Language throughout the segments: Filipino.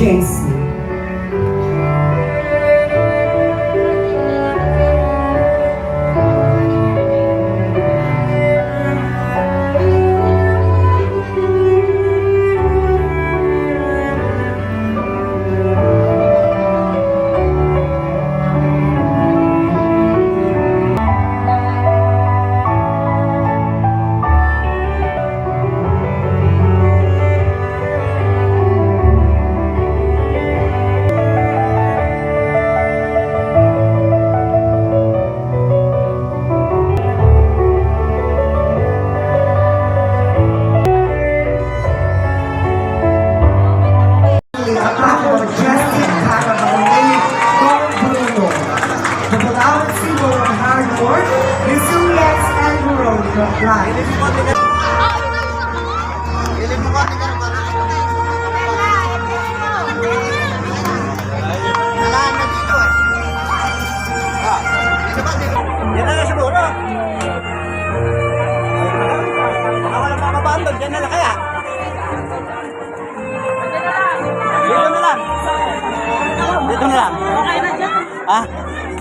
room, JC.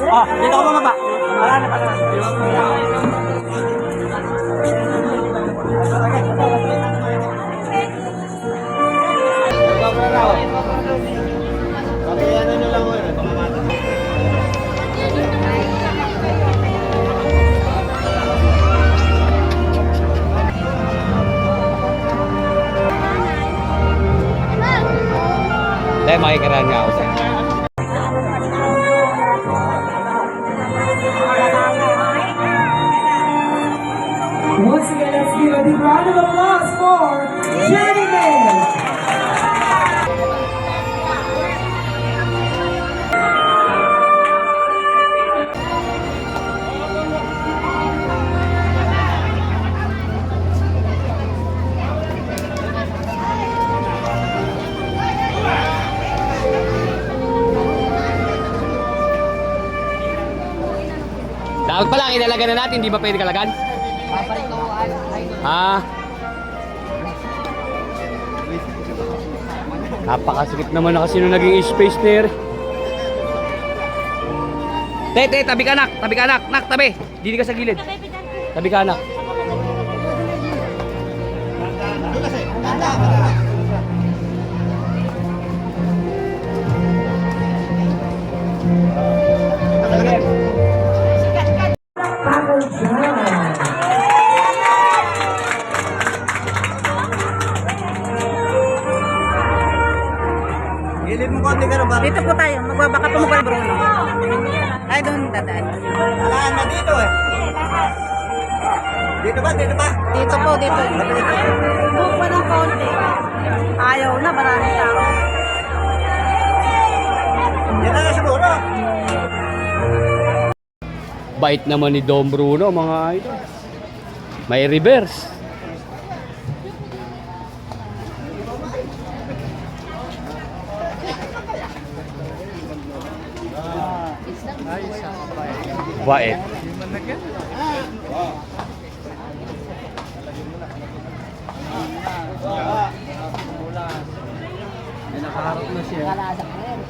Oh, dito ako bumaba. Wala na pala. Dahil makikiraan nga ako sa'yo. Once May. Dapat pala, inalaga na natin, di ba pwede kalagan? Ha? Napakasikip naman na kasi nung naging space there. Te, te, tabi ka nak, tabi ka nak, nak, tabi. Dili ka sa gilid. Tabi ka nak. Ako Dito po tayo, magbabaka po mo Bruno. Ay, doon dadaan. Wala na dito eh. Dito ba? Dito ba? Dito po, dito. Buhok pa ng konti. Ayaw na, maraming tao. Yan na siguro. Bait naman ni Dom Bruno, mga idol. May reverse. Bait.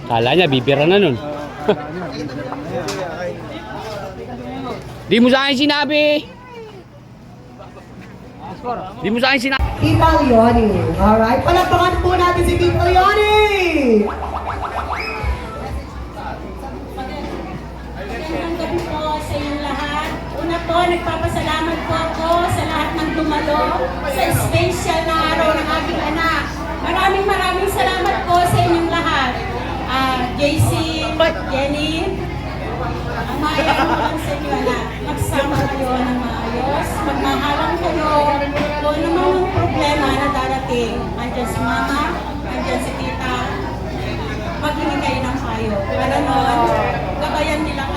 Kala niya, bibira na nun. Di mo sa akin sinabi. Di mo sa akin sinabi. Italiani. Alright, palakpakan po natin si Italiani! Magandang nagpapasalamat po ako sa lahat ng dumalo sa special na araw ng aking anak. Maraming maraming salamat po sa inyong lahat. Ah, JC, Jenny, ang maayaan ko lang sa inyo anak. Magsama kayo ng maayos, magmahalan kayo. Kung ano ang problema na darating, andyan si mama, andyan si tita, maghingi kayo ng payo. Para noon, gabayan nila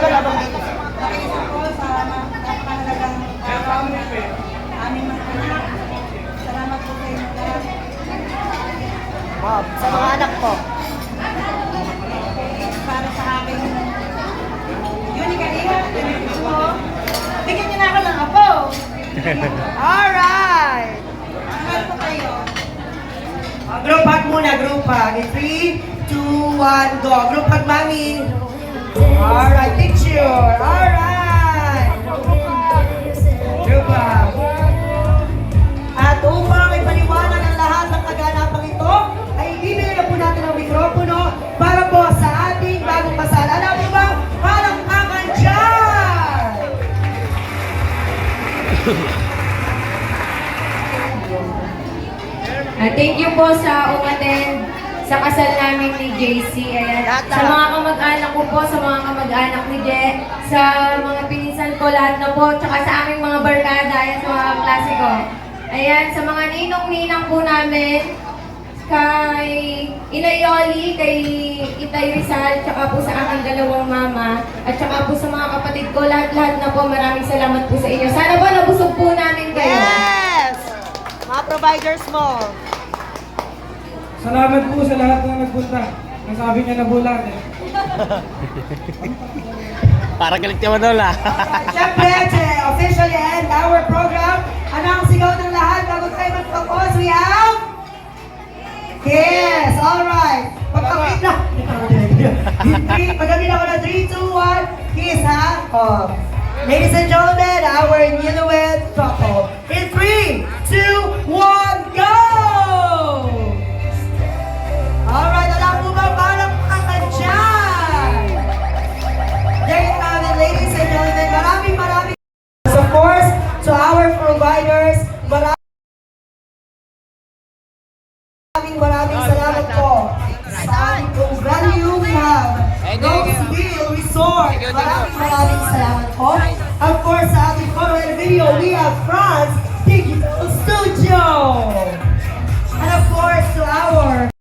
lahat. Abang kayo, dito. Po sa napakahalagang araw na aming mga anak. Salamat po inyong lahat. Wow, sa mga anak ko. Para sa akin. Yun, ikaliha. Bigyan niyo na ako ng apo. Alright! Mahal po kayo. Group hug muna, group hug. In 3, 2, 1, go. Group hug, mami. Alright, picture. Alright. Group hug. At upang ipaliwanag ang lahat ng kaganapang ito, ay bibili na po natin ang mikropono para po sa ating bagong kasal. Alam mo ba, parang kakandyar! Ah, thank you po sa umaten sa kasal namin ni JC. Ayan. Sa mga kamag-anak ko po, sa mga kamag-anak ni Je, sa mga pinsan ko, lahat na po, tsaka sa aming mga barkada, ayan, sa mga klase ko. Ayan, sa mga ninong-ninang po namin, kay Inay Yoli, kay Itay Rizal, tsaka po sa aking dalawang mama, at tsaka po sa mga kapatid ko, lahat-lahat na po, maraming salamat po sa inyo. Sana po nabusog po namin kayo. Yes! Mga providers mo. Salamat po sa lahat na nagpunta. Nasabi niya na bulat eh. Para galit yung ano la. Siyempre, to officially end our program, ano ang sigaw ng lahat bago tayo mag-propose? We have... Yes! Alright! Pagkakit na! Hindi, pagkakit ako na 3, 2, 1, kiss ha? Oh. Ladies and gentlemen, our newlywed couple. In 3, 2, 1, Resort. Maraming maraming salamat po. Of course, sa ating and video, we have France Digital Studio. And of course, to our